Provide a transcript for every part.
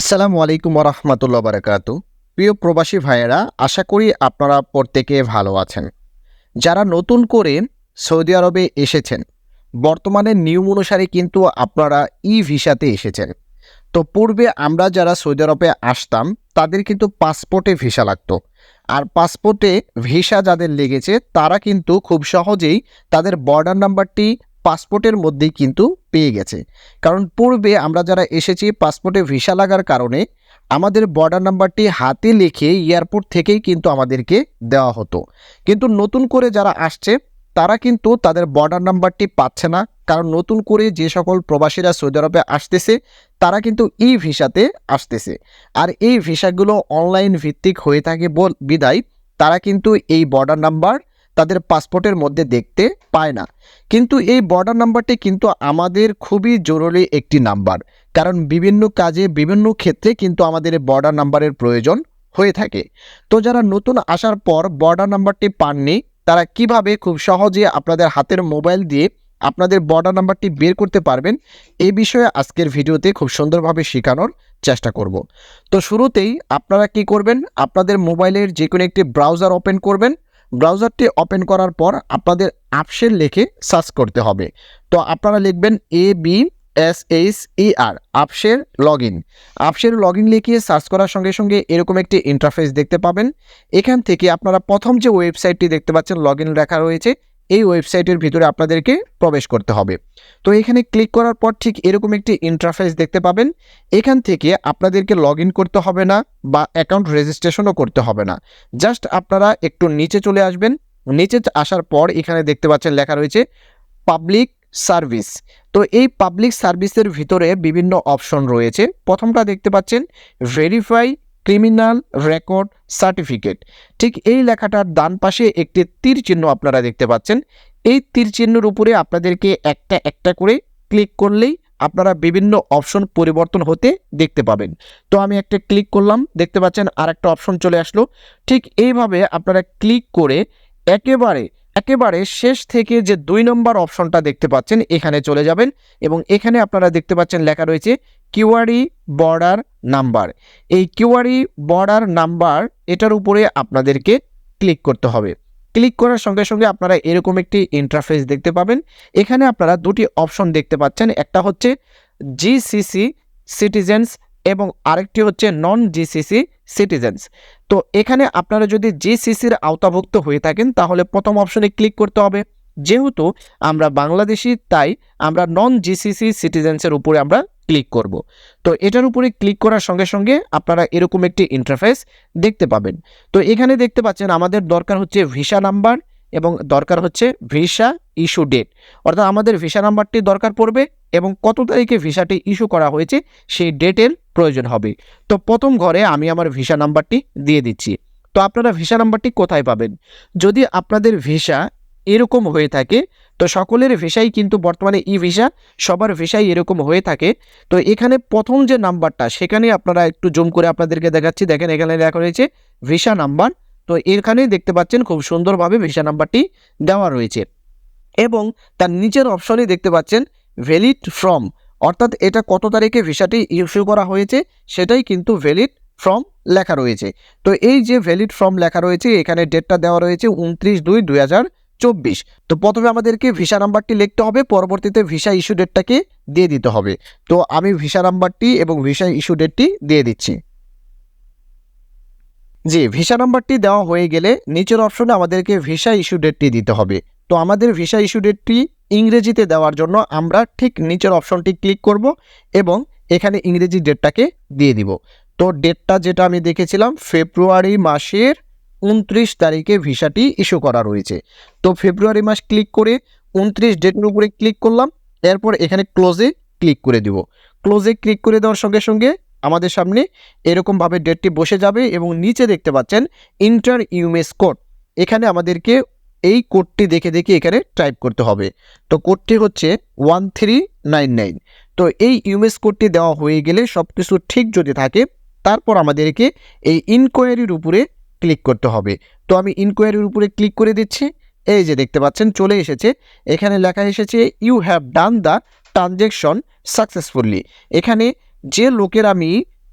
আসসালামু আলাইকুম রহমতুল্লাহ বারকাত। প্রিয় প্রবাসী ভাইয়েরা, আশা করি আপনারা প্রত্যেকে ভালো আছেন। যারা নতুন করে সৌদি আরবে এসেছেন, বর্তমানে নিয়ম অনুসারে কিন্তু আপনারা ই ভিসাতে এসেছেন। তো পূর্বে আমরা যারা সৌদি আরবে আসতাম, তাদের কিন্তু পাসপোর্টে ভিসা লাগতো। আর পাসপোর্টে ভিসা যাদের লেগেছে, তারা কিন্তু খুব সহজেই তাদের বর্ডার নাম্বারটি পাসপোর্টের মধ্যেই কিন্তু পেয়ে গেছে। কারণ পূর্বে আমরা যারা এসেছি পাসপোর্টে ভিসা লাগার কারণে, আমাদের বর্ডার নাম্বারটি হাতে লিখে এয়ারপোর্ট থেকেই কিন্তু আমাদেরকে দেওয়া হতো। কিন্তু নতুন করে যারা আসছে, তারা কিন্তু তাদের বর্ডার নাম্বারটি পাচ্ছে না। কারণ নতুন করে যে সকল প্রবাসীরা সৌদি আরবে আসতেছে, তারা কিন্তু ই ভিসাতে আসতেছে। আর এই ভিসাগুলো অনলাইন ভিত্তিক হয়ে থাকে বিদায়, তারা কিন্তু এই বর্ডার নাম্বার তাদের পাসপোর্টের মধ্যে দেখতে পায় না। কিন্তু এই বর্ডার নাম্বারটি কিন্তু আমাদের খুবই জরুরি একটি নাম্বার কারণ বিভিন্ন কাজে বিভিন্ন ক্ষেত্রে কিন্তু আমাদের বর্ডার নাম্বারের প্রয়োজন হয়ে থাকে। তো যারা নতুন আসার পর বর্ডার নাম্বারটি পাননি, তারা কীভাবে খুব সহজে আপনাদের হাতের মোবাইল দিয়ে আপনাদের বর্ডার নাম্বারটি বের করতে পারবেন, এই বিষয়ে আজকের ভিডিওতে খুব সুন্দরভাবে শেখানোর চেষ্টা করব। তো শুরুতেই আপনারা কি করবেন? আপনাদের মোবাইলের যে কোনো একটি ব্রাউজার ওপেন করবেন। ব্রাউজারটি ওপেন করার পর আপনাদের আপসের লিখে সার্চ করতে হবে। তো আপনারা লিখবেন A B S H E R আপসের log in আপসের লগ ইন লিখিয়ে সার্চ করার সঙ্গে সঙ্গে এরকম একটি ইন্টারফেস দেখতে পাবেন। এখান থেকে আপনারা প্রথম যে ওয়েবসাইটটি দেখতে পাচ্ছেন লগ ইন লেখা রয়েছে এই ওয়েবসাইটের ভিতরে আপনাদেরকে প্রবেশ করতে হবে। তো এখানে ক্লিক করার পর ঠিক এরকম একটি ইন্টারফেস দেখতে পাবেন। এখান থেকে আপনাদেরকে লগ করতে হবে না বা অ্যাকাউন্ট রেজিস্ট্রেশনও করতে হবে না। জাস্ট আপনারা একটু নিচে চলে আসবেন। নিচে আসার পর এখানে দেখতে পাচ্ছেন লেখা রয়েছে পাবলিক সার্ভিস তো এই পাবলিক সার্ভিসের ভিতরে বিভিন্ন অপশন রয়েছে। প্রথমটা দেখতে পাচ্ছেন ভেরিফাই ক্রিমিনাল রেকর্ড সার্টিফিকেট। ঠিক এই লেখাটার ডান পাশে একটি তীর চিহ্ন আপনারা দেখতে পাচ্ছেন। এই তীর চিহ্নের উপরে আপনাদেরকে একটা একটা করে ক্লিক করলেই আপনারা বিভিন্ন অপশন পরিবর্তন হতে দেখতে পাবেন। তো আমি একটা ক্লিক করলাম, দেখতে পাচ্ছেন আর একটা অপশন চলে আসলো। ঠিক এইভাবে আপনারা ক্লিক করে একেবারে একেবারে শেষ থেকে যে দুই নম্বর অপশনটা দেখতে পাচ্ছেন, এখানে চলে যাবেন এবং এখানে আপনারা দেখতে পাচ্ছেন লেখা রয়েছে কিউআরই বর্ডার নাম্বার। এই কিউআরই বর্ডার নাম্বার, এটার উপরে আপনাদেরকে ক্লিক করতে হবে। ক্লিক করার সঙ্গে সঙ্গে আপনারা এরকম একটি ইন্টারফেস দেখতে পাবেন। এখানে আপনারা দুটি অপশন দেখতে পাচ্ছেন, একটা হচ্ছে জিসিসি সিটিজেন্স এবং আরেকটি হচ্ছে নন জিসিসি সিটিজেন্স তো এখানে আপনারা যদি জিসিসির আওতাভুক্ত হয়ে থাকেন, তাহলে প্রথম অপশনে ক্লিক করতে হবে। যেহেতু আমরা বাংলাদেশি, তাই আমরা নন জিসিসি সিটিজেন্সের উপরে আমরা ক্লিক করব। তো এটার উপরে ক্লিক করার সঙ্গে সঙ্গে আপনারা এরকম একটি ইন্টারফেস দেখতে পাবেন। তো এখানে দেখতে পাচ্ছেন আমাদের দরকার হচ্ছে ভিসা নাম্বার এবং দরকার হচ্ছে ভিসা ইস্যু ডেট অর্থাৎ আমাদের ভিসা নাম্বারটি দরকার পড়বে এবং কত তারিখে ভিসাটি ইস্যু করা হয়েছে সেই ডেটের প্রয়োজন হবে। তো প্রথম ঘরে আমি আমার ভিসা নাম্বারটি দিয়ে দিচ্ছি। তো আপনারা ভিসা নাম্বারটি কোথায় পাবেন? যদি আপনাদের ভিসা এরকম হয়ে থাকে, তো সকলের ভিসাই কিন্তু বর্তমানে ই ভিসা সবার ভিসাই এরকম হয়ে থাকে। তো এখানে প্রথম যে নাম্বারটা সেখানে আপনারা একটু জুম করে আপনাদেরকে দেখাচ্ছি। দেখেন এখানে লেখা রয়েছে ভিসা নাম্বার তো এখানেই দেখতে পাচ্ছেন খুব সুন্দরভাবে ভিসা নাম্বারটি দেওয়া রয়েছে। এবং তার নিচের অপশনে দেখতে পাচ্ছেন ভ্যালিড ফ্রম অর্থাৎ এটা কত তারিখে ভিসাটি ইস্যু করা হয়েছে সেটাই কিন্তু ভ্যালিড ফর্ম লেখা রয়েছে। তো এই যে ভ্যালিড ফর্ম লেখা রয়েছে, এখানে ডেটটা দেওয়া রয়েছে উনত্রিশ দুই দুই হাজার চব্বিশ। তো প্রথমে আমাদেরকে ভিসা নাম্বারটি লিখতে হবে, পরবর্তীতে ভিসা ইস্যু ডেটটাকে দিয়ে দিতে হবে। তো আমি ভিসা নাম্বারটি এবং ভিসা ইস্যু ডেটটি দিয়ে দিচ্ছি। জি, ভিসা নাম্বারটি দেওয়া হয়ে গেলে নিচের অপশনে আমাদেরকে ভিসা ইস্যু ডেটটি দিতে হবে। তো আমাদের ভিসা ইস্যু ডেটটি ইংরেজিতে দেওয়ার জন্য আমরা ঠিক নিচের অপশনটি ক্লিক করব এবং এখানে ইংরেজি ডেটটাকে দিয়ে দিব। তো ডেটটা যেটা আমি দেখেছিলাম ফেব্রুয়ারি মাসের উনত্রিশ তারিখে ভিসাটি ইস্যু করা রয়েছে। তো ফেব্রুয়ারি মাস ক্লিক করে উনত্রিশ ডেটের উপরে ক্লিক করলাম, এরপর এখানে ক্লোজে ক্লিক করে দিব। ক্লোজে ক্লিক করে দেওয়ার সঙ্গে সঙ্গে আমাদের সামনে এরকমভাবে ডেটটি বসে যাবে এবং নিচে দেখতে পাচ্ছেন ইন্টার ইউএস কোড এখানে আমাদেরকে এই কোডটি দেখে দেখে এখানে টাইপ করতে হবে। তো কোডটি হচ্ছে ওয়ান থ্রি নাইন নাইন তো এই ইউএস কোডটি দেওয়া হয়ে গেলে সব কিছু ঠিক যদি থাকে, তারপর আমাদেরকে এই ইনকোয়ারির উপরে ক্লিক করতে হবে। তো আমি ইনকোয়ারির উপরে ক্লিক করে দিচ্ছি। এই যে দেখতে পাচ্ছেন, চলে এসেছে। এখানে লেখা এসেছে you have done the transaction successfully এখানে যে লোকের আমি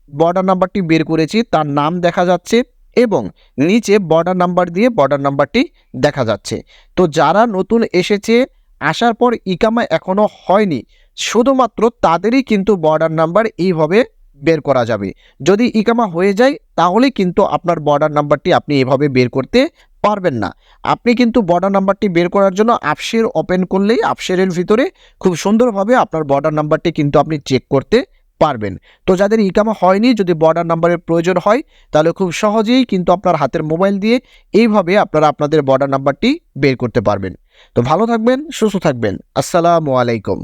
বর্ডার নাম্বারটি বের করেছি, তার নাম দেখা যাচ্ছে। এবং নিচে বর্ডার নাম্বার দিয়ে বর্ডার নাম্বারটি দেখা যাচ্ছে। তো যারা নতুন এসেছে, আসার পর ইকামা এখনও হয়নি, শুধুমাত্র তাদেরই কিন্তু বর্ডার নাম্বার এইভাবে বের করা যাবে। যদি ইকামা হয়ে যায়, তাহলে কিন্তু আপনার বর্ডার নাম্বারটি আপনি এভাবে বের করতে পারবেন না। আপনি কিন্তু বর্ডার নাম্বারটি বের করার জন্য আপশের ওপেন করলেই আপশেরের ভিতরে খুব সুন্দরভাবে আপনার বর্ডার নাম্বারটি কিন্তু আপনি চেক করতে পারবেন। তো যাদের ইকামা হয়নি, যদি বর্ডার নাম্বারের প্রয়োজন হয়, তাহলে খুব সহজেই কিন্তু আপনার হাতের মোবাইল দিয়ে এইভাবে আপনারা আপনাদের বর্ডার নাম্বারটি বের করতে পারবেন। তো ভালো থাকবেন, সুস্থ থাকবেন। আসসালামু আলাইকুম।